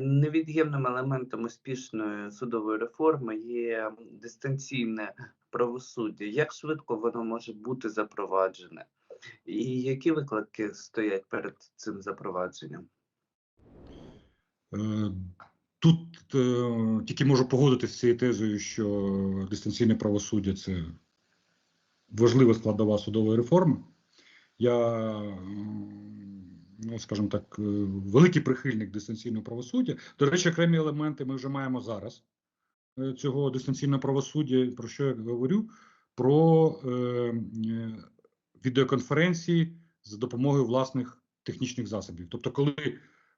Невід'ємним елементом успішної судової реформи є дистанційне правосуддя. Як швидко воно може бути запроваджене? І які виклики стоять перед цим запровадженням? Е, Тут е, тільки можу погодитися з цією тезою, що дистанційне правосуддя це важлива складова судової реформи. Я, ну скажімо так, е, великий прихильник дистанційного правосуддя. До речі, окремі елементи ми вже маємо зараз е, цього дистанційного правосуддя. Про що я говорю? Про е, е, відеоконференції за допомогою власних технічних засобів. Тобто, коли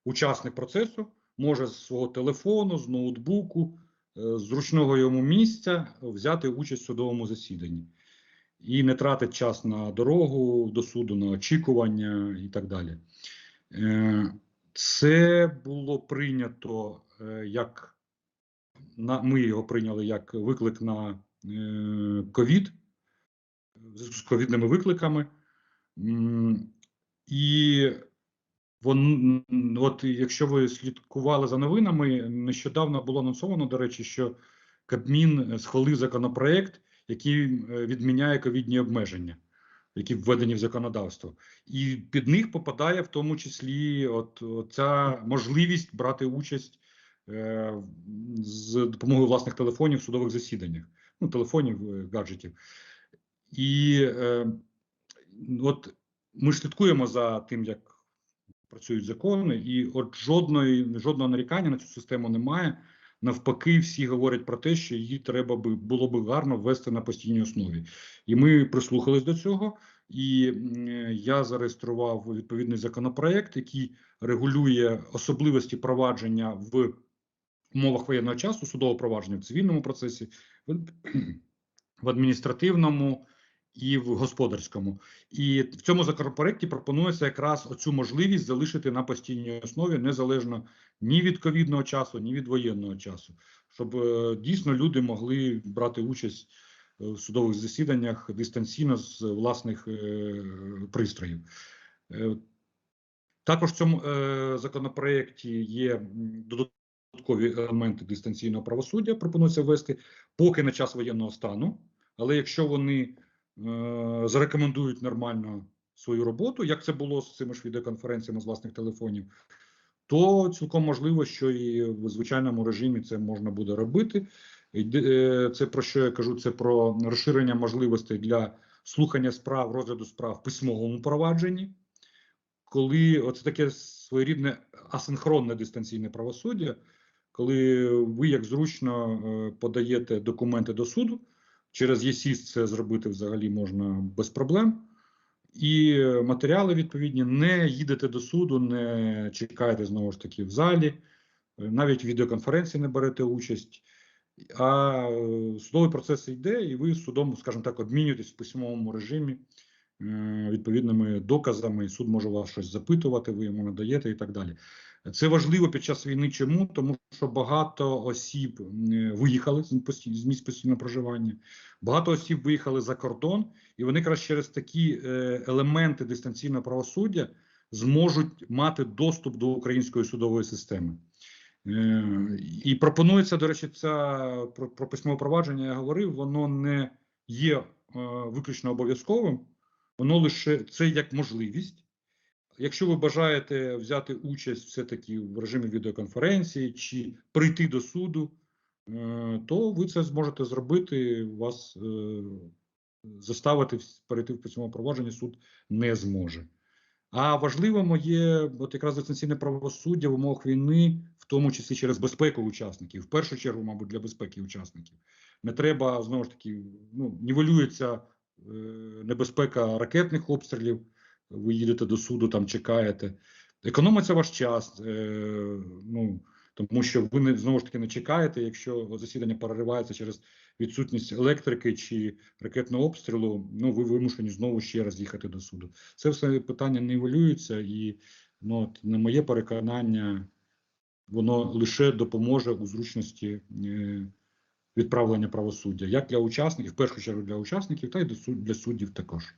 учасник процесу може з свого телефону, з ноутбуку, е, з зручного йому місця взяти участь в судовому засіданні і не тратить час на дорогу до суду, на очікування і так далі. Е, Це було прийнято е, як на ми його прийняли як виклик на е, ковід з ковідними викликами. І вон, от якщо ви слідкували за новинами, нещодавно було анонсовано, до речі, що Кабмін схвалив законопроект, який відміняє ковідні обмеження, які введені в законодавство, і під них попадає в тому числі от, ця можливість брати участь е, з допомогою власних телефонів в судових засіданнях, ну телефонів, е, гаджетів. І е, от ми слідкуємо за тим, як працюють закони, і от жодної жодного нарікання на цю систему немає. Навпаки, всі говорять про те, що її треба би було би гарно ввести на постійній основі. І ми прислухались до цього. І я зареєстрував відповідний законопроект, який регулює особливості провадження в умовах воєнного часу, судового провадження в цивільному процесі, в, адміністративному і в господарському. І в цьому законопроекті пропонується якраз оцю можливість залишити на постійній основі незалежно ні від ковідного часу, ні від воєнного часу, щоб е, дійсно люди могли брати участь е, в судових засіданнях дистанційно з власних е, пристроїв. Також в цьому законопроекті є додаткові елементи дистанційного правосуддя. Пропонується ввести поки на час воєнного стану, але якщо вони зарекомендують нормально свою роботу, як це було з цими ж відеоконференціями з власних телефонів, то цілком можливо, що і в звичайному режимі це можна буде робити. Е, Це про що я кажу? Це про розширення можливостей для слухання справ, розгляду справ в письмовому провадженні, коли оце таке своєрідне асинхронне дистанційне правосуддя, коли ви як зручно е, подаєте документи до суду, через ЄСІС це зробити взагалі можна без проблем. І матеріали відповідні не їдете до суду, не чекаєте знову ж таки в залі, навіть в відеоконференції не берете участь. А е, судовий процес йде, і ви з судом, скажімо так, обмінюєтесь в письмовому режимі відповідними доказами. Суд може вас щось запитувати, ви йому надаєте і так далі. Це важливо під час війни. Чому? Тому що багато осіб е, виїхали з місць постійного проживання, багато осіб виїхали за кордон, і вони якраз через такі е, елементи дистанційного правосуддя зможуть мати доступ до української судової системи. Е, І пропонується, до речі, ця про, про письмове провадження я говорив, воно не є е, виключно обов'язковим, воно лише це як можливість. Якщо ви бажаєте взяти участь все-таки в режимі відеоконференції чи прийти до суду, е, то ви це зможете зробити. Вас е, заставити перейти в письмове провадження суд не зможе. А важливим є от якраз дистанційне правосуддя в умовах війни, в тому числі через безпеку учасників. В першу чергу, мабуть, для безпеки учасників. Не треба знову ж таки, ну нівелюється небезпека ракетних обстрілів. Ви їдете до суду, там чекаєте. Економиться ваш час. Е, ну тому що ви не знову ж таки не чекаєте, якщо засідання переривається через відсутність електрики чи ракетного обстрілу. Ну ви вимушені знову ще раз їхати до суду. Це все питання нівелюється, і ну, от, на моє переконання, воно лише допоможе у зручності е, відправлення правосуддя, як для учасників, в першу чергу для учасників, та й для суддів також.